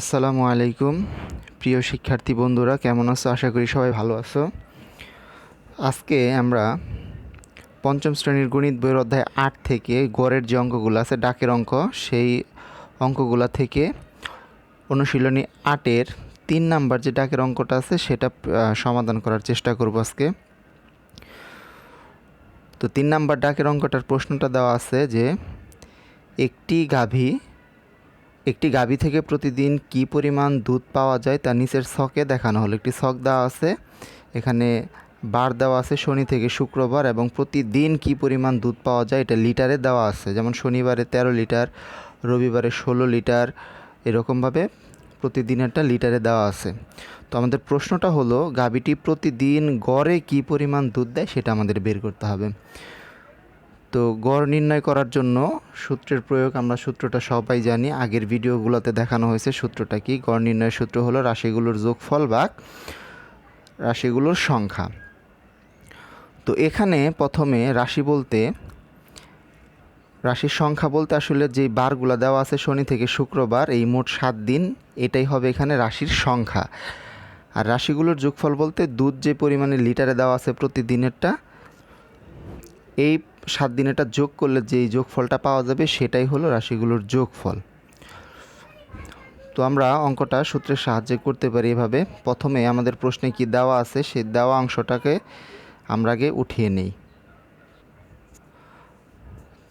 আসসালামু আলাইকুম। প্রিয় শিক্ষার্থী বন্ধুরা, কেমন আছো? আশা করি সবাই ভালো আছো। আজকে আমরা পঞ্চম শ্রেণির গণিত বইয়ের অধ্যায় আট থেকে গড়ের যে অঙ্কগুলো আছে, ডাকের অঙ্ক, সেই অঙ্কগুলো থেকে অনুশীলনী আটের তিন নাম্বার যে ডাকের অঙ্কটা আছে, সেটা সমাধান করার চেষ্টা করব আজকে। তো তিন নাম্বার ডাকের অঙ্কটার প্রশ্নটা দেওয়া আছে যে, একটি গাভী একটি গাভী থেকে প্রতিদিন কি পরিমাণ দুধ পাওয়া যায় তা নিচের ছকে দেখানো হলো। একটি ছক দেওয়া আছে, এখানে বার দেওয়া আছে শনি থেকে শুক্রবার এবং প্রতিদিন কি পরিমাণ দুধ পাওয়া যায় এটা লিটারে দেওয়া আছে। যেমন শনিবারে তেরো লিটার, রবিবারে ষোলো লিটার, এরকমভাবে প্রতিদিনেরটা লিটারে দেওয়া আছে। তো আমাদের প্রশ্নটা হলো, গাভীটি প্রতিদিন গড়ে কি পরিমাণ দুধ দেয় সেটা আমাদের বের করতে হবে। তো গড় নির্ণয় করার জন্য সূত্রের প্রয়োগ আমরা সূত্রটা সবাই জানি। আগের ভিডিওগুলোতে দেখানো হয়েছে সূত্রটা কি? গড় নির্ণয়ের সূত্র হলো রাশিগুলোর যোগফল ভাগ রাশিগুলোর সংখ্যা। তো এখানে প্রথমে রাশি বলতে, রাশির সংখ্যা বলতে আসলে যেই বারগুলো দেওয়া আছে শনি থেকে শুক্রবার, এই মোট সাত দিন, এটাই হবে এখানে রাশির সংখ্যা। আর রাশিগুলোর যোগফল বলতে দুধ যে পরিমাণে লিটারে দেওয়া আছে প্রতিদিনেরটা, এই সাত দিনেরটা যোগ করলে যেই যোগফলটা পাওয়া যাবে সেটাই হলো রাশিগুলোর যোগফল। তো আমরা অঙ্কটা সূত্রের সাহায্যে করতে পারি এভাবে। প্রথমে আমাদের প্রশ্নে কি দেওয়া আছে? সেই দেওয়া অংশটাকে আমরা আগে উঠিয়ে নেই।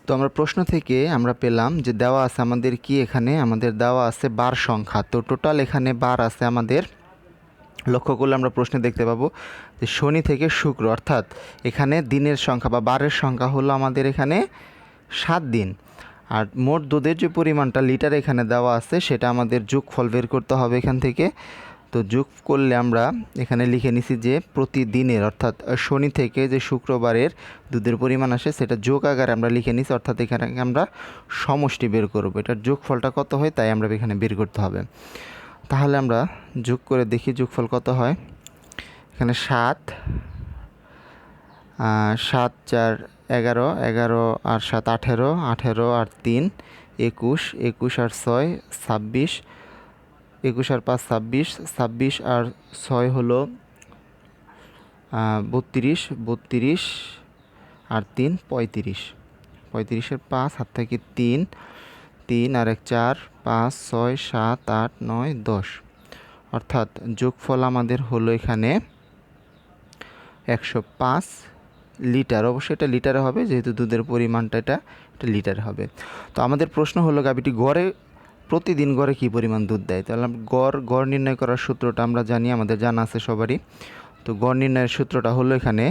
তো আমরা প্রশ্ন থেকে আমরা পেলাম যে দেওয়া আছে আমাদের কি এখানে? আমাদের দেওয়া আছে বার সংখ্যা। তো টোটাল এখানে বার আছে আমাদের লক্ষ্য করলে আমরা প্রশ্নে দেখতে পাবো যে শনি থেকে শুক্র, অর্থাৎ এখানে দিনের সংখ্যা বা বারের সংখ্যা হলো আমাদের এখানে সাত দিন। আর মোট দুধের যে পরিমাণটা লিটার এখানে দেওয়া আছে, সেটা আমাদের যোগফল বের করতে হবে এখান থেকে। তো যোগ করলে আমরা এখানে লিখে নিছি যে প্রতিদিনের, অর্থাৎ শনি থেকে যে শুক্রবারের দুধের পরিমাণ আসে, সেটা যোগ আকারে আমরা লিখে নিছি, অর্থাৎ এখানে আমরা সমষ্টি বের করব। এটার যোগফলটা কত হয়, তাই আমরা এখানে বের করতে হবে। তাহলে আমরা যোগ করে দেখি যোগফল কত হয়। এখানে সাত সাত, চার, এগারো এগারো আর সাত আঠেরো আঠেরো আর তিন, একুশ একুশ আর ছয়, ছাব্বিশ, একুশ আর পাঁচ, ছাব্বিশ ছাব্বিশ আর ছয় হলো বত্রিশ বত্রিশ আর তিন, পঁয়ত্রিশ। পঁয়ত্রিশের পাঁচ, হাত থেকে তিন তিন আর এক চার, পাঁচ, ছয়, সাত, আট, নয়, দশ। অর্থাৎ যোগফল আমাদের হলো এখানে একশো পাঁচ লিটার। অবশ্যই এটা লিটারে হবে, যেহেতু দুধের পরিমাণটা এটা এটা লিটারে হবে। তো আমাদের প্রশ্ন হলো গাবিটি গড়ে, প্রতিদিন গড়ে কী পরিমাণ দুধ দেয়? তাহলে গড় গড় নির্ণয় করার সূত্রটা আমরা জানি, আমাদের জানা আছে সবারই। তো গড় নির্ণয়ের সূত্রটা হলো এখানে,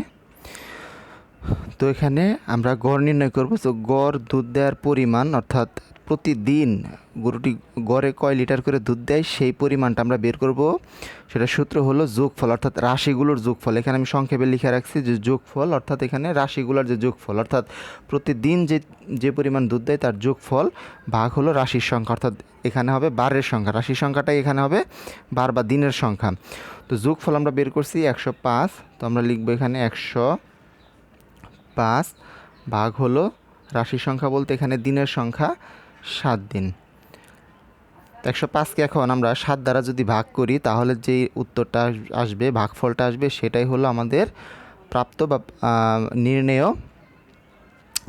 তো এখানে আমরা গড় নির্ণয় করব। তো গড় দুধ দেওয়ার পরিমাণ, অর্থাৎ প্রতিদিন গরুটি গড়ে কয় লিটার করে দুধ দেয়, সেই পরিমাণটা আমরা বের করব। সেটা সূত্র হলো যোগফল, অর্থাৎ রাশিগুলোর যোগফল। এখানে আমি সংক্ষেপে লিখে রাখছি যে যোগফল, অর্থাৎ এখানে রাশিগুলোর যে যোগফল, অর্থাৎ প্রতিদিন যে যে পরিমাণ দুধ দেয় তার যোগফল ভাগ হলো রাশির সংখ্যা, অর্থাৎ এখানে হবে বারের সংখ্যা। রাশির সংখ্যাটাই এখানে হবে বার বা দিনের সংখ্যা। তো যোগফল আমরা বের করছি একশো পাঁচ, তো আমরা লিখব এখানে একশো পাঁচ ভাগ হলো রাশির সংখ্যা বলতে এখানে দিনের সংখ্যা। সাত দিন। একশো পাঁচকে এখন আমরা সাত দ্বারা যদি ভাগ করি, তাহলে যেই উত্তরটা আস- আসবে, ভাগফলটা আসবে, সেটাই হলো আমাদের প্রাপ্ত বা নির্ণেয়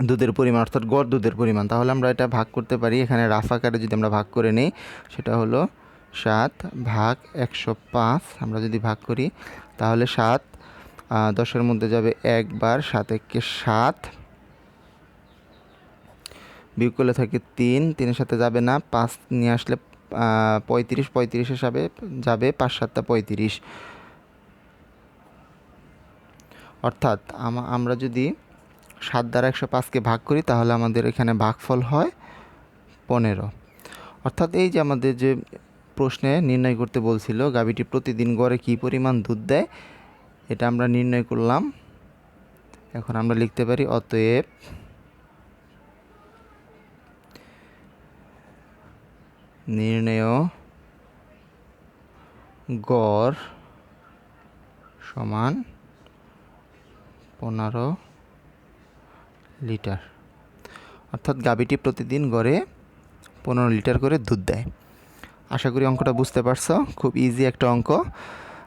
দুধের পরিমাণ, অর্থাৎ গড় দুধের পরিমাণ। তাহলে আমরা এটা ভাগ করতে পারি। এখানে রাফ আকারে যদি আমরা ভাগ করে নিই, সেটা হলো সাত ভাগ একশো পাঁচ, আমরা যদি ভাগ করি, তাহলে সাত দশের মধ্যে যাবে একবার সাত একে সাত। বিয়োগ করলে থাকে তিন, তিনের সাথে যাবে না, পাঁচ নিয়ে আসলে পঁয়ত্রিশ পঁয়ত্রিশের যাবে যাবে পাঁচ সাতটা পঁয়ত্রিশ। অর্থাৎ আমরা যদি সাত দ্বারা একশো পাঁচকে ভাগ করি, তাহলে আমাদের এখানে ভাগফল হয় পনেরো। অর্থাৎ এই যে আমাদের যে প্রশ্নে নির্ণয় করতে বলছিল, গাভীটি প্রতিদিন গড়ে কী পরিমাণ দুধ দেয়, এটা আমরা নির্ণয় করলাম। এখন আমরা লিখতে পারি, অতএব নির্ণেয় গড় সমান পনেরো লিটার। অর্থাৎ গাভীটি প্রতিদিন গড়ে পনেরো লিটার করে দুধ দেয়। আশা করি অঙ্কটা বুঝতে পারছ, খুব ইজি একটা অঙ্ক।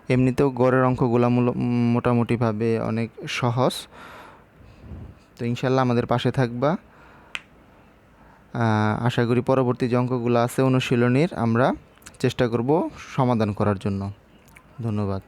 এমনিতেও গড়ের অঙ্কগুলো মোটামুটিভাবে অনেক সহজ। তো ইনশাল্লাহ আমাদের পাশে থাকবা। আশা করি পরবর্তী যে অঙ্কগুলো আছে অনুশীলনীর আমরা চেষ্টা করব সমাধান করার জন্য। ধন্যবাদ।